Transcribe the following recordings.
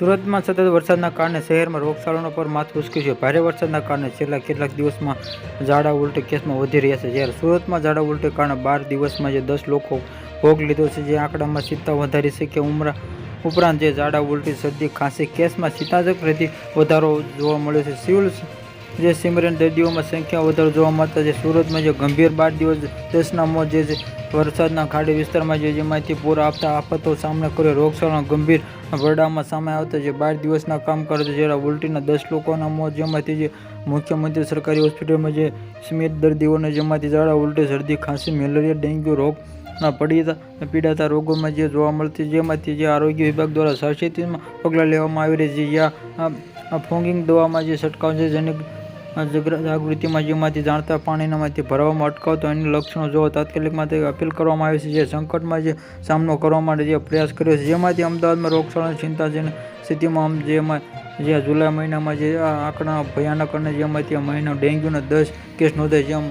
સુરતમાં સતત વરસાદના કારણે શહેરમાં રોગચાળાનો પર માથું ઉચક્યું છે. ભારે વરસાદના કારણે છેલ્લા કેટલાક દિવસમાં ઝાડા ઉલટી કેસમાં વધી રહ્યા છે. જ્યારે સુરતમાં ઝાડા ઉલટી કારણે બાર દિવસમાં જે દસ લોકો ભોગ લીધો છે, જે આંકડામાં સીતા વધારી છે કે ઉમરા ઉપરાંત જે ઝાડા ઉલટી શરદી ખાંસી કેસમાં સીતાજક પ્રતિ વધારો જોવા મળ્યો છે. સિવિલ જે સિમરન દર્દીઓમાં સંખ્યા વધારો જોવા મળતા છે. સુરતમાં જે ગંભીર બાર દિવસ દસના મોત જે છે, વરસાદના ખાડી વિસ્તારમાં જે જેમાંથી પૂર આપતા આફતો સામનો કર્યો. રોગચાળાના ગંભીર વરડામાં સામે આવતા જે બાર દિવસના કામ કરે છે જ્યારે ઉલટીના દસ લોકોના મોત જેમાંથી જે મુખ્યમંત્રી સરકારી હોસ્પિટલમાં જે સ્મિત દર્દીઓને જેમાંથી ઝાડા, ઉલટી, શરદી, ખાંસી, મેલેરિયા, ડેન્ગ્યુ રોગ ના પડીતા, પીડાતા રોગોમાં જે જોવા મળતી જેમાંથી જે આરોગ્ય વિભાગ દ્વારા સાવચેતીમાં પગલાં લેવામાં આવી રહી છે. જ્યાં ફોંગિંગ દવામાં જે છંટકાવ છે, જેને જાગૃતિમાં જેમાંથી જાણતા પાણીનામાંથી ભરવામાં અટકાવતો એની લક્ષણો જોવા તાત્કાલિકમાં તે અપીલ કરવામાં આવી છે જે સંકટમાં જે સામનો કરવા માટે જે પ્રયાસ કર્યો છે. જેમાંથી અમદાવાદમાં રોગચાળાની ચિંતાજનક સ્થિતિમાં આમ જેમાં, જે જુલાઈ મહિનામાં જે આ આંકડા ભયાનક અને જેમાંથી મહિના ડેન્ગ્યુના દસ કેસ નોંધાય જેમ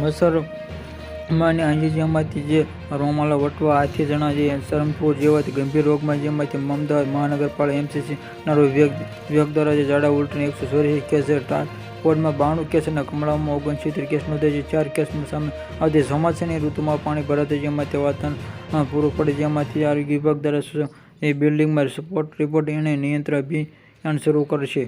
મસરમાં અહીં જેમાંથી જે રોમાલા વટવા હાથી જણા જે સરમપુર જેવાથી ગંભીર રોગમાં જેમાંથી અમદાવાદ મહાનગરપાલિકા એમસીસી ના રોજ વિભાગ વિભાગ દ્વારા જે ઝાડા ઉલટીને એકસો ચોર્યાસી કેસ ટાટપોર્ટમાં બાણું કેસ અને કમળામાં ઓગણસિત્તેર કેસ નોંધાય છે ચાર કેસ સામે આવતી ચોમાસાની ઋતુમાં પાણી ભરાતું જેમાંથી વાતાવરણ પૂરું પડે, જેમાંથી આરોગ્ય વિભાગ દ્વારા એ બિલ્ડિંગમાં સપોર્ટ રિપોર્ટ એને નિયંત્રણ અભિયાન શરૂ કરશે.